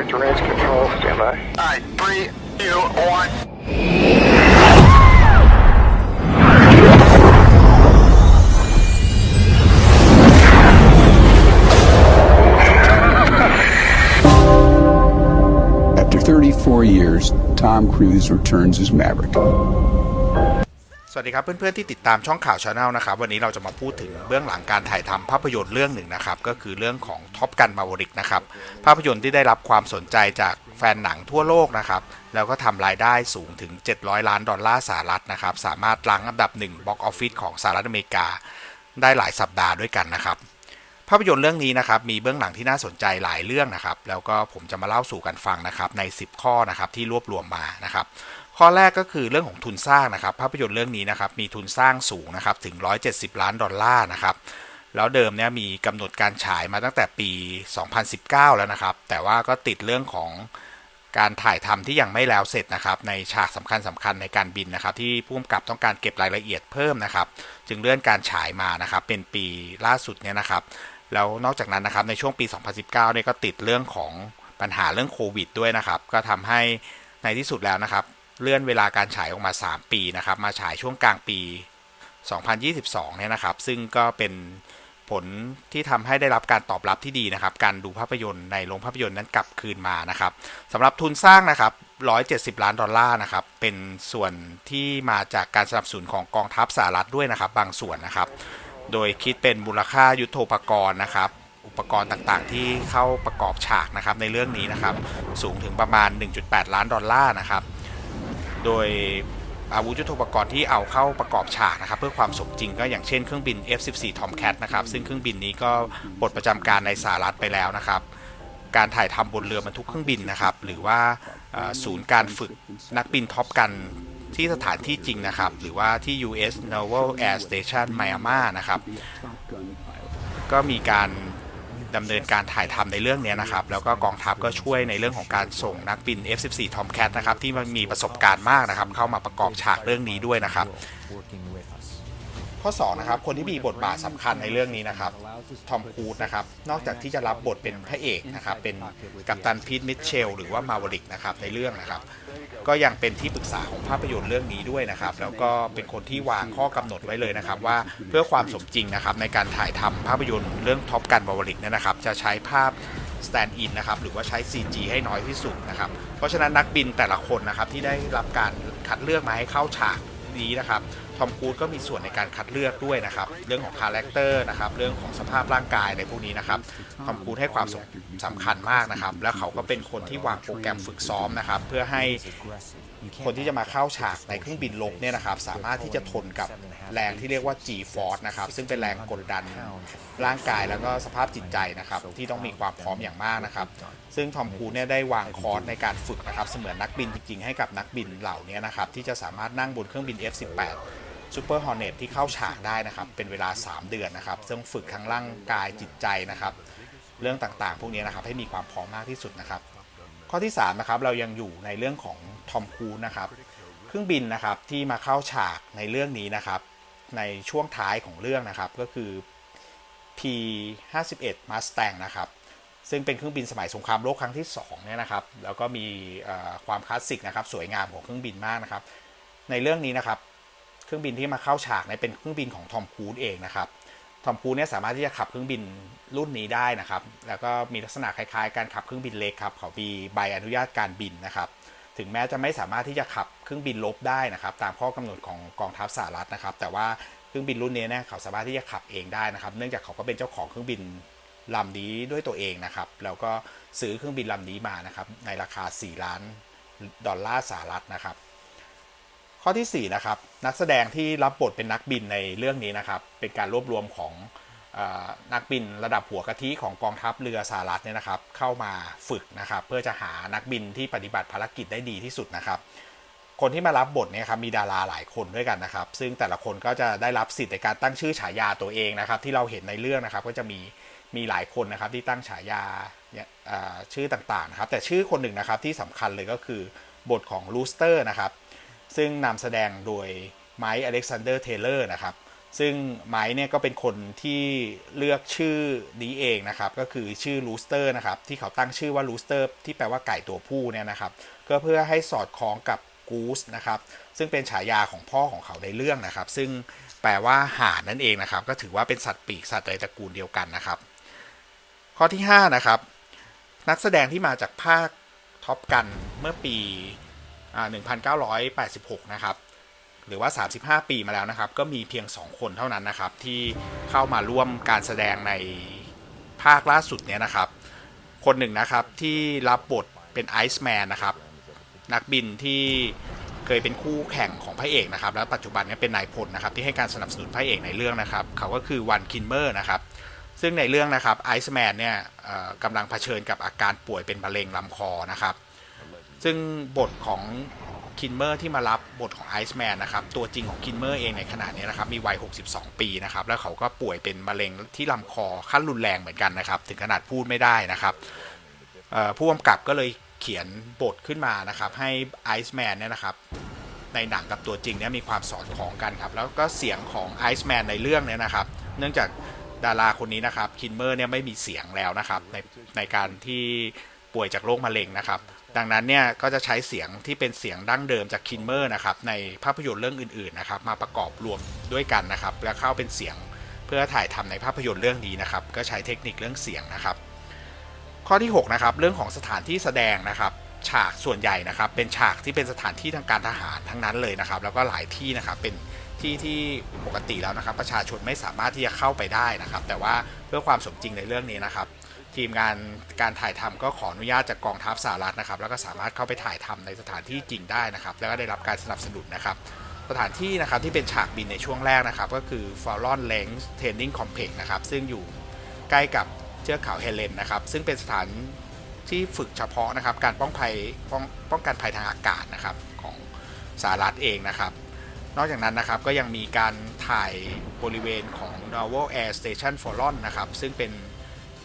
Victor Range Control, stand by. All right, three, two, one. After 34 years, Tom Cruise returns as Maverick. สวัสดีครับเพื่อนๆที่ติดตามช่องข่าวชาแนลนะครับวันนี้เราจะมาพูดถึงเบื้องหลังการถ่ายทำภาพยนตร์เรื่องหนึ่งนะครับก็คือเรื่องของท็อปกันมาวริกนะครับภาพยนตร์ที่ได้รับความสนใจจากแฟนหนังทั่วโลกนะครับแล้วก็ทำรายได้สูงถึง 700 ล้านดอลลาร์สหรัฐนะครับสามารถรั้งอันดับหนึ่งบ็อกออฟฟิศของสหรัฐอเมริกาได้หลายสัปดาห์ด้วยกันนะครับภาพยนตร์เรื่องนี้นะครับมีเบื้องหลังที่น่าสนใจหลายเรื่องนะครับแล้วก็ผมจะมาเล่าสู่กันฟังนะครับใน 10 ข้อนะครับที่รวบรวมมานะครับ ข้อแรกก็คือเรื่องของทุนสร้างนะครับ ภาพยนตร์เรื่องนี้นะครับมีทุนสร้างสูงนะครับถึง 170 ล้านดอลลาร์นะครับแล้วเดิมเนี่ยมีกำหนดการฉายมาตั้งแต่ปี 2019 แล้วนะครับ แต่ว่าก็ติดเรื่องของการถ่ายทำที่ยังไม่แล้วเสร็จนะครับ ในฉากสำคัญสำคัญในการบินนะครับ ที่ผู้กำกับต้องการเก็บรายละเอียดเพิ่มนะครับ จึงเลื่อนการฉายมานะครับ เป็นปีล่าสุดเนี่ยนะครับ แล้วนอกจากนั้นนะครับในช่วงปี 2019 เนี่ยก็ติดเรื่องของปัญหาเรื่องโควิดด้วยนะครับ ก็ทำให้ในที่สุดแล้วนะครับ เลื่อนเวลาการฉายออกมา 3 ปีนะครับ มาฉายช่วงกลางปี 2022 เนี่ยนะครับ ซึ่งก็เป็นผลที่ทำให้ได้รับการตอบรับที่ดีนะครับ การดูภาพยนตร์ในโรงภาพยนตร์นั้นกลับคืนมานะครับสำหรับทุนสร้างนะครับ 170 ล้านดอลลาร์นะครับ เป็นส่วนที่มาจากการสนับสนุนของกองทัพสหรัฐด้วยนะครับ บางส่วนนะครับ โดยคิดเป็นมูลค่ายุทโธปกรณ์นะครับ อุปกรณ์ต่างๆ ที่เข้าประกอบฉากนะครับในเรื่องนี้นะครับ สูงถึงประมาณ 1.8 ล้านดอลลาร์นะครับ โดยอาวุธยุทโธปกรณ์ที่เอาเข้าประกอบฉากนะครับ เพื่อความสมจริงก็อย่างเช่นเครื่องบิน F-14 Tomcat นะครับ ซึ่งเครื่องบินนี้ก็ปลดประจำการในสหรัฐไปแล้วนะครับ การถ่ายทำบนเรือบรรทุกเครื่องบินนะครับ หรือว่าศูนย์การฝึกนักบินท็อปกันที่สถานที่จริงนะครับ หรือว่าที่ US Naval Air Station Myanmar นะครับ ก็มีการ ดำเนินการถ่ายทำในเรื่องนี้นะครับ แล้วก็กองทัพก็ช่วยในเรื่องของการส่งนักบิน F-14 Tomcat นะครับที่มันมีประสบการณ์มากนะครับ เข้ามาประกอบฉากเรื่องนี้ด้วยนะครับ ข้อ2นะครับคนที่มีบทบาทสำคัญในเรื่องนี้นะครับทอมครูซนะครับนอกจากที่จะรับบทเป็นพระเอกนะครับเป็นกัปตันพีทมิทเชลหรือว่ามาวริกนะครับในเรื่องนะครับก็ยังเป็นที่ปรึกษาของภาพยนตร์เรื่องนี้ด้วยนะครับ แล้วก็เป็นคนที่วางข้อกำหนดไว้เลยนะครับ ว่าเพื่อความสมจริงนะครับในการถ่ายทำภาพยนตร์เรื่องท็อปกันบาวริกเนี่ยนะครับ จะใช้ภาพ stand in นะครับหรือว่าใช้ CG ให้น้อยที่สุดนะครับ เพราะฉะนั้นนักบินแต่ละคนนะครับที่ได้รับการคัดเลือกมาให้เข้าฉากนี้นะครับ ทอมครูซก็มีส่วนในการคัดเลือกด้วยนะครับ เรื่องของคาแรคเตอร์นะครับ เรื่องของสภาพร่างกายในพวกนี้นะครับทอมครูซให้ความสำสำคัญมากนะครับ แล้วเขาก็เป็นคนที่วางโปรแกรมฝึกซ้อมนะครับ เพื่อให้คนที่จะมาเข้าฉากในเครื่องบินลบเนี่ยนะครับ สามารถที่จะทนกับแรงที่เรียกว่า G force นะครับ ซึ่งเป็นแรงกดดันร่างกายแล้วก็สภาพจิตใจนะครับ ที่ต้องมีความพร้อมอย่างมากนะครับ ซึ่งทอมครูซเนี่ยได้วางคอร์สในการฝึกนะครับ เสมือนนักบินจริงๆให้กับนักบินเหล่านี้นะครับ ที่จะสามารถนั่งบนเครื่องบิน F18 ซูเปอร์ฮอร์เนตที่เข้าฉากได้นะครับ เป็นเวลา 3 เดือนนะครับ ซึ่งฝึกทั้งร่างกายจิตใจนะครับ เรื่องต่างๆ พวกนี้นะครับให้มีความพร้อมมากที่สุดนะครับ ข้อที่3นะครับเรายังอยู่ในเรื่องของทอมครูนะครับ เครื่องบินนะครับที่มาเข้าฉากในเรื่องนี้นะครับ ในช่วงท้ายของเรื่องนะครับก็คือ P51 Mustang นะครับซึ่งเป็นเครื่องบินสมัยสงครามโลกครั้งที่2เนี่ยนะครับ แล้วก็มีความคลาสสิกนะครับ สวยงามของเครื่องบินมากนะครับ ในเรื่องนี้นะครับ เครื่องบินที่มาเข้าฉากเนี่ยเป็นเครื่องบินของทอมครูซเองนะครับทอมครูซเนี่ยสามารถที่จะขับเครื่องบินรุ่นนี้ได้นะครับ แล้วก็มีลักษณะคล้ายๆ การขับเครื่องบินเล็กครับ เขามีใบอนุญาตการบินนะครับ ถึงแม้จะไม่สามารถที่จะขับเครื่องบินลบได้นะครับ ตามข้อกำหนดของกองทัพสหรัฐนะครับ แต่ว่าเครื่องบินรุ่นนี้เนี่ยเขาสามารถที่จะขับเองได้นะครับ เนื่องจากเขาก็เป็นเจ้าของเครื่องบินลำนี้ด้วยตัวเองนะครับ แล้วก็ซื้อเครื่องบินลำนี้มานะครับ ในราคา 4 ล้านดอลลาร์สหรัฐนะครับ ข้อที่ 4 นะครับ นักแสดงที่รับบทเป็นนักบินในเรื่องนี้นะครับ เป็นการรวบรวมของอนักบินระดับหัวกะทิของกองทัพเรือสหรัฐเนี่ยนะครับ เข้ามาฝึกนะครับ เพื่อจะหานักบินที่ปฏิบัติภารกิจได้ดีที่สุดนะครับ คนที่มารับบทเนี่ยครับมีดาราหลายคนด้วยกันนะครับ ซึ่งแต่ละคนก็จะได้รับสิทธิ์ในการตั้งชื่อฉายาตัวเองนะครับ ที่เราเห็นในเรื่องนะครับ ก็จะมีมีหลายคนนะครับที่ตั้งฉายาชื่อต่างๆนะครับ แต่ชื่อคนหนึ่งนะครับที่สำคัญเลยก็คือบทของลูสเตอร์นะครับ ซึ่งนำแสดงโดยไมค์อเล็กซานเดอร์เทเลอร์นะครับ ซึ่งไม้เนี่ยก็เป็นคนที่เลือกชื่อนี้เองนะครับ ก็คือชื่อลูสเตอร์นะครับ ที่เขาตั้งชื่อว่าลูสเตอร์ที่แปลว่าไก่ตัวผู้เนี่ยนะครับ ก็เพื่อให้สอดคล้องกับกูสนะครับ ซึ่งเป็นฉายาของพ่อของเขาในเรื่องนะครับ ซึ่งแปลว่าห่านนั่นเองนะครับ ก็ถือว่าเป็นสัตว์ปีกสัตว์ในตระกูลเดียวกันนะครับ ข้อที่ 5 นะครับ นักแสดงที่มาจากภาคท็อปกันเมื่อปี 1986 นะครับ หรือว่า 35 ปีมาแล้วนะครับ ก็มีเพียง 2 คนเท่านั้นนะครับ ที่เข้ามาร่วมการแสดงในภาคล่าสุดเนี้ยนะครับ คนหนึ่งนะครับที่รับบทเป็นไอซ์แมนนะครับ นักบินที่เคยเป็นคู่แข่งของพระเอกนะครับ แล้วปัจจุบันนี้เป็นนายพลนะครับ ที่ให้การสนับสนุนพระเอกในเรื่องนะครับ เขาก็คือวันคินเมอร์นะครับซึ่งในเรื่องนะครับไอซ์แมนเนี่ยกำลังเผชิญกับอาการป่วยเป็นมะเร็งลำคอนะครับ ซึ่งบทของคินเมอร์ที่มารับบทของไอซ์แมนนะครับ ตัวจริงของคินเมอร์เองในขณะนี้นะครับ มีวัย 62 ปีนะครับ แล้วเขาก็ป่วยเป็นมะเร็งที่ลำคอขั้นรุนแรงเหมือนกันนะครับ ถึงขนาดพูดไม่ได้นะครับผู้กำกับก็เลยเขียนบทขึ้นมานะครับ ให้ไอซ์แมนเนี่ยนะครับ ในหนังกับตัวจริงเนี่ยมีความสอดคล้องกันครับ แล้วก็เสียงของไอซ์แมนในเรื่องเนี่ยนะครับ เนื่องจากดาราคนนี้นะครับคินเมอร์เนี่ยไม่มีเสียงแล้วนะครับในในการที่ป่วยจากโรคมะเร็งนะครับ ดังนั้นเนี่ยก็จะใช้เสียงที่เป็นเสียงดั้งเดิมจากคินเมอร์นะครับในภาพยนตร์เรื่องอื่นๆนะครับมาประกอบรวมด้วยกันนะครับ แล้วเข้าเป็นเสียงเพื่อถ่ายทำในภาพยนตร์เรื่องนี้นะครับ ก็ใช้เทคนิคเรื่องเสียงนะครับ ข้อที่6นะครับเรื่องของสถานที่แสดงนะครับฉากส่วนใหญ่นะครับ เป็นฉากที่เป็นสถานที่ทางการทหารทั้งนั้นเลยนะครับ แล้วก็หลายที่นะครับเป็นที่ที่ปกติแล้วนะครับ ประชาชนไม่สามารถที่จะเข้าไปได้นะครับ แต่ว่าเพื่อความสมจริงในเรื่องนี้นะครับ ทีมงานการถ่ายทำก็ขออนุญาตจากกองทัพสหรัฐนะครับ แล้วก็สามารถเข้าไปถ่ายทำในสถานที่จริงได้นะครับ แล้วก็ได้รับการสนับสนุนนะครับ สถานที่นะครับที่เป็นฉากบินในช่วงแรกนะครับ ก็คือ f a l l o n l a n g Training Complex นะครับ ซึ่งอยู่ใกล้กับเชือกเขาเฮเลนนะครับ ซึ่งเป็นสถานที่ฝึกเฉพาะนะครับ การป้องภัยป้องป้องกันภัยทางอากาศนะครับของสหรัฐเองนะครับนอกจากนั้นนะครับก็ยังมีการถ่ายบริเวณของ Naval Air Station f o r o n นะครับซึ่งเป็น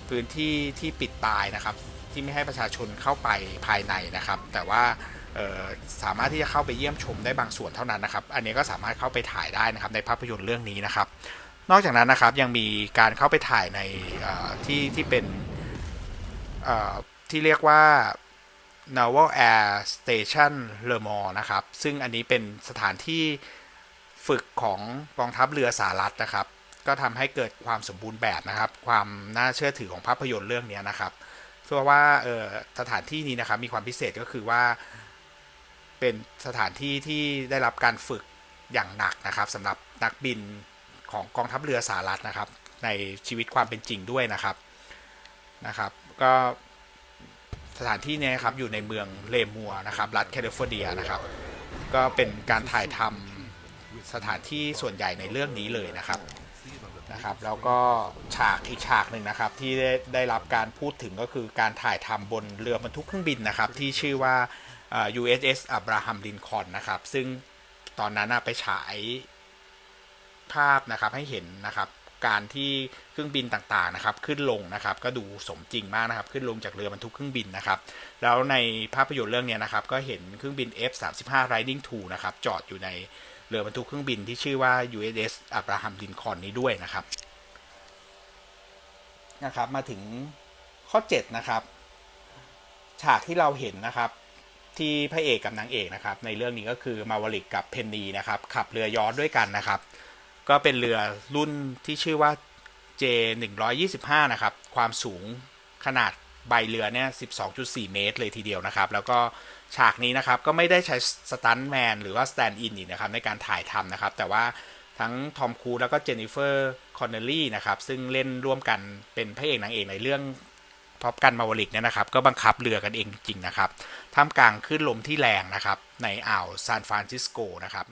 พื้นที่ที่ปิดตายนะครับ ที่ไม่ให้ประชาชนเข้าไปภายในนะครับ แต่ว่าสามารถที่จะเข้าไปเยี่ยมชมได้บางส่วนเท่านั้นนะครับ อันนี้ก็สามารถเข้าไปถ่ายได้นะครับในภาพยนตร์เรื่องนี้นะครับ นอกจากนั้นนะครับยังมีการเข้าไปถ่ายในที่ที่เป็นที่เรียกว่า Naval Air Station Le Mans นะครับ ซึ่งอันนี้เป็นสถานที่ฝึกของกองทัพเรือสหรัฐนะครับ ก็ทำให้เกิดความสมบูรณ์แบบนะครับ ความน่าเชื่อถือของภาพยนตร์เรื่องนี้นะครับเพราะว่าสถานที่นี้นะครับมีความพิเศษก็คือว่า เป็นสถานที่ที่ได้รับการฝึกอย่างหนักนะครับสำหรับนักบินของกองทัพเรือสหรัฐนะครับ ในชีวิตความเป็นจริงด้วยนะครับนะครับ ก็สถานที่นี้ครับอยู่ในเมืองเลมัวนะครับ รัฐแคลิฟอร์เนียนะครับ ก็เป็นการถ่ายทำสถานที่ส่วนใหญ่ในเรื่องนี้เลยนะครับ นะครับแล้วก็ฉากอีกฉากหนึ่งนะครับที่ได้ได้รับการพูดถึงก็คือการถ่ายทำบนเรือบรรทุกเครื่องบินนะครับที่ชื่อว่า USS Abraham Lincoln นะครับ ซึ่งตอนนั้นไปฉายภาพนะครับให้เห็นนะครับการที่เครื่องบินต่างๆนะครับ ขึ้นลงนะครับ ก็ดูสมจริงมากนะครับ ขึ้นลงจากเรือบรรทุกเครื่องบินนะครับ แล้วในภาพยนตร์เรื่องนี้นะครับ ก็เห็นเครื่องบิน F35 Lightning II นะครับ จอดอยู่ใน เรือบรรทุกเครื่องบินที่ชื่อว่า USS Abraham Lincoln นี้ด้วยนะครับนะครับมาถึงข้อ 7 นะครับ ฉากที่เราเห็นนะครับ ที่พระเอกกับนางเอกนะครับ ในเรื่องนี้ก็คือมาวลิกกับเพนนีนะครับ ขับเรือยอชด้วยกันนะครับ ก็เป็นเรือรุ่นที่ชื่อว่า J 125นะครับ ความสูงขนาดใบเรือเนี่ย12.4 เมตรเลยทีเดียวนะครับ แล้วก็ ฉากนี้นะครับก็ไม่ได้ใช้สตันแมนหรือว่าสแตนด์อินอีกนะครับในการถ่ายทำนะครับ แต่ว่าทั้งทอมครูแล้วก็เจนนิเฟอร์คอนเนลลี่นะครับซึ่งเล่นร่วมกันเป็นพระเอกนางเอกในเรื่องพบกันมาวลิกเนี่ยนะครับก็บังคับเรือกันเองจริงนะครับท่ามกลางคลื่นลมที่แรงนะครับในอ่าวซานฟรานซิสโกนะครับ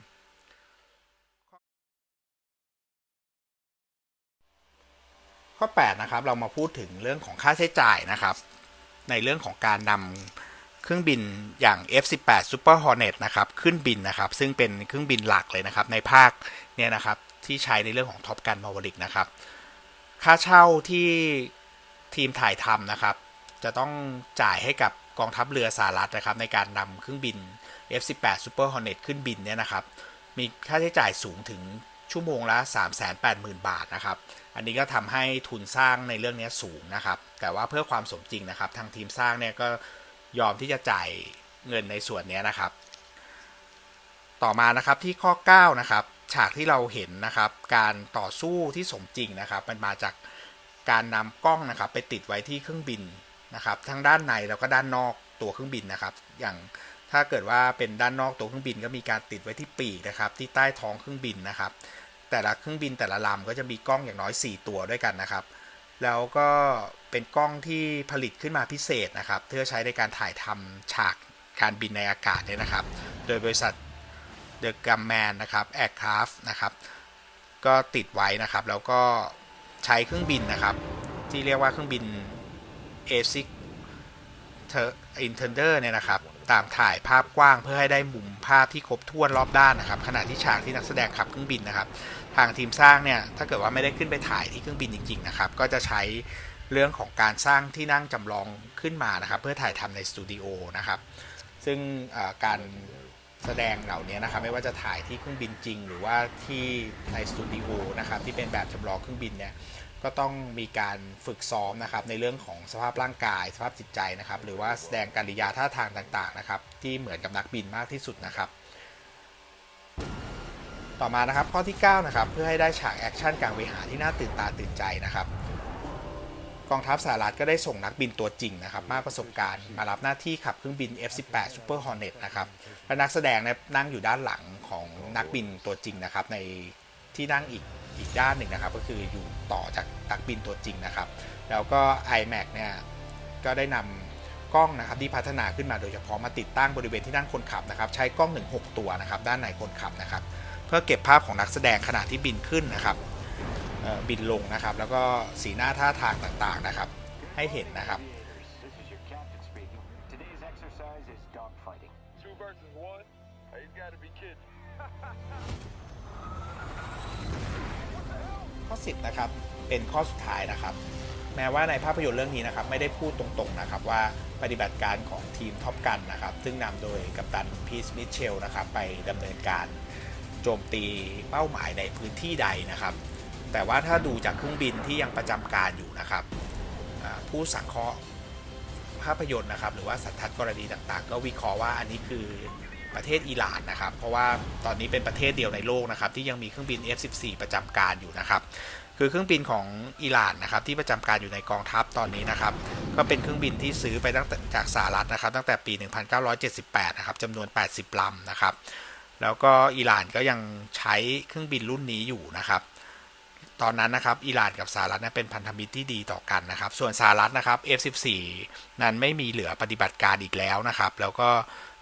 ข้อ8นะครับเรามาพูดถึงเรื่องของค่าใช้จ่ายนะครับ ในเรื่องของการนำ เครื่องบินอย่าง F18 Super Hornet นะครับขึ้นบินนะครับ ซึ่งเป็นเครื่องบินหลักเลยนะครับ ในภาคเนี่ยนะครับที่ใช้ในเรื่องของท็อปกันมาวลิกนะครับ ค่าเช่าที่ทีมถ่ายทำนะครับ จะต้องจ่ายให้กับกองทัพเรือสหรัฐนะครับ ในการนำเครื่องบิน F18 Super Hornet ขึ้นบินเนี่ยนะครับ มีค่าใช้จ่ายสูงถึงชั่วโมงละ 380,000 บาทนะครับ อันนี้ก็ทำให้ทุนสร้างในเรื่องนี้สูงนะครับ แต่ว่าเพื่อความสมจริงนะครับ ทางทีมสร้างเนี่ยก็ ยอมที่จะจ่ายเงินในส่วนนี้นะครับ ต่อมานะครับที่ข้อ 9 นะครับ ฉากที่เราเห็นนะครับ การต่อสู้ที่สมจริงนะครับ มันมาจากการนำกล้องนะครับ ไปติดไว้ที่เครื่องบินนะครับ ทั้งด้านในแล้วก็ด้านนอกตัวเครื่องบินนะครับ อย่างถ้าเกิดว่าเป็นด้านนอกตัวเครื่องบินก็มีการติดไว้ที่ปีกนะครับ ที่ใต้ท้องเครื่องบินนะครับ แต่ละเครื่องบินแต่ละลำก็จะมีกล้องอย่างน้อย 4 ตัวด้วยกันนะครับ แล้วก็เป็นกล้องที่ผลิตขึ้นมาพิเศษนะครับ เพื่อใช้ในการถ่ายทำฉากการบินในอากาศเนี่ยนะครับ โดยบริษัท The g u m m a n นะครับ Aircraft นะครับ ก็ติดไว้นะครับ แล้วก็ใช้เครื่องบินนะครับ ที่เรียกว่าเครื่องบิน A6 Intender เนี่ยนะครับ ตามถ่ายภาพกว้างเพื่อให้ได้มุมภาพที่ครบถ้วนรอบด้านนะครับ ขณะที่ฉากที่นักแสดงขับเครื่องบินนะครับ ทางทีมสร้างเนี่ยถ้าเกิดว่าไม่ได้ขึ้นไปถ่ายที่เครื่องบินจริงๆนะครับก็จะใช้เรื่องของการสร้างที่นั่งจำลองขึ้นมานะครับ เพื่อถ่ายทำในสตูดิโอนะครับ ซึ่งการแสดงเหล่านี้นะครับไม่ว่าจะถ่ายที่เครื่องบินจริง หรือว่าที่ในสตูดิโอนะครับที่เป็นแบบจำลองเครื่องบินเนี่ย ก็ต้องมีการฝึกซ้อมนะครับในเรื่องของสภาพร่างกาย สภาพจิตใจนะครับ หรือว่าแสดงกริยาท่าทางต่างๆนะครับ ที่เหมือนกับนักบินมากที่สุดนะครับ ต่อมานะครับข้อที่9นะครับเพื่อให้ได้ฉากแอคชั่นกลางเวหาที่น่าตื่นตาตื่นใจนะครับกองทัพสหรัฐก็ได้ส่งนักบินตัวจริงนะครับมากประสบการณ์มารับหน้าที่ขับเครื่องบิน F-18 Super Hornet นะครับและนักแสดงนั่งอยู่ด้านหลังของนักบินตัวจริงนะครับในที่นั่งอีก อีกด้านหนึ่งนะครับ ก็คืออยู่ต่อจากนักบินตัวจริงนะครับ แล้วก็ iMac เนี่ยก็ได้นำกล้องนะครับที่พัฒนาขึ้นมาโดยเฉพาะมาติดตั้งบริเวณที่นั่งคนขับนะครับ ใช้กล้องถึง6ตัวนะครับ ด้านในคนขับนะครับ เพื่อเก็บภาพของนักแสดงขณะที่บินขึ้นนะครับบินลงนะครับ แล้วก็สีหน้าท่าทางต่างๆนะครับ ให้เห็นนะครับ 10 นะครับ เป็นข้อสุดท้ายนะครับ แม้ว่าในภาพยนตร์เรื่องนี้นะครับไม่ได้พูดตรงๆนะครับว่าปฏิบัติการของทีมท็อปกันนะครับ ซึ่งนำโดยกัปตันพีชมิเชลนะครับไปดำเนินการโจมตีเป้าหมายในพื้นที่ใดนะครับ แต่ว่าถ้าดูจากเครื่องบินที่ยังประจำการอยู่นะครับผู้สังเคราะห์ภาพยนตร์นะครับ หรือว่าสันทัดกรณีต่างๆ ก็วิเคราะห์ว่าอันนี้คือ ประเทศอิหร่านนะครับ เพราะว่าตอนนี้เป็นประเทศเดียวในโลกนะครับ ที่ยังมีเครื่องบิน F14 ประจำการอยู่นะครับ คือเครื่องบินของอิหร่านนะครับ ที่ประจำการอยู่ในกองทัพตอนนี้นะครับ ก็เป็นเครื่องบินที่ซื้อไปตั้งแต่จากสหรัฐนะครับ ตั้งแต่ปี 1978 นะครับจำนวน 80ลำนะครับ แล้วก็อิหร่านก็ยังใช้เครื่องบินรุ่นนี้อยู่นะครับตอนนั้นนะครับอิหร่านกับสหรัฐนเป็นพันธมิตรที่ดีต่อกันนะครับ ส่วนสหรัฐนะครับ F14 นั้นไม่มีเหลือปฏิบัติการอีกแล้วนะครับ แล้วก็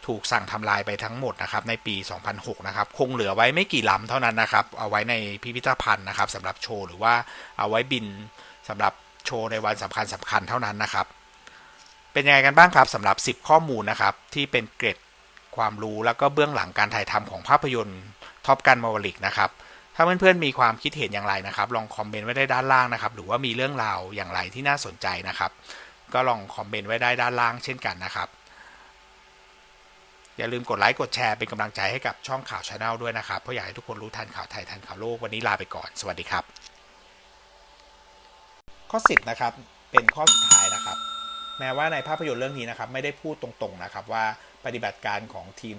ถูกสั่งทำลายไปทั้งหมดนะครับในปี 2006 นะครับ คงเหลือไว้ไม่กี่ลำเท่านั้นนะครับ เอาไว้ในพิพิธภัณฑ์นะครับสำหรับโชว์หรือว่าเอาไว้บินสำหรับโชว์ในวันสำคัญสำคัญเท่านั้นนะครับ เป็นยังไงกันบ้างครับสำหรับ 10 ข้อมูลนะครับที่เป็นเกร็ดความรู้แล้วก็เบื้องหลังการถ่ายทำของภาพยนตร์ท็อปกันมาวลิกนะครับถ้าเพื่อนๆมีความคิดเห็นอย่างไรนะครับ ลองคอมเมนต์ไว้ได้ด้านล่างนะครับ หรือว่ามีเรื่องราวอย่างไรที่น่าสนใจนะครับ ก็ลองคอมเมนต์ไว้ได้ด้านล่างเช่นกันนะครับ อย่าลืมกดไลค์กดแชร์เป็นกำลังใจให้กับช่องข่าวชาแนลด้วยนะครับ เพราะอยากให้ทุกคนรู้ทันข่าวไทยทันข่าวโลกวันนี้ลาไปก่อน สวัสดีครับ ข้อ 10 นะครับเป็นข้อสุดท้ายนะครับ แม้ว่าในภาพยนตร์เรื่องนี้นะครับ ไม่ได้พูดตรงๆนะครับว่าปฏิบัติการของทีม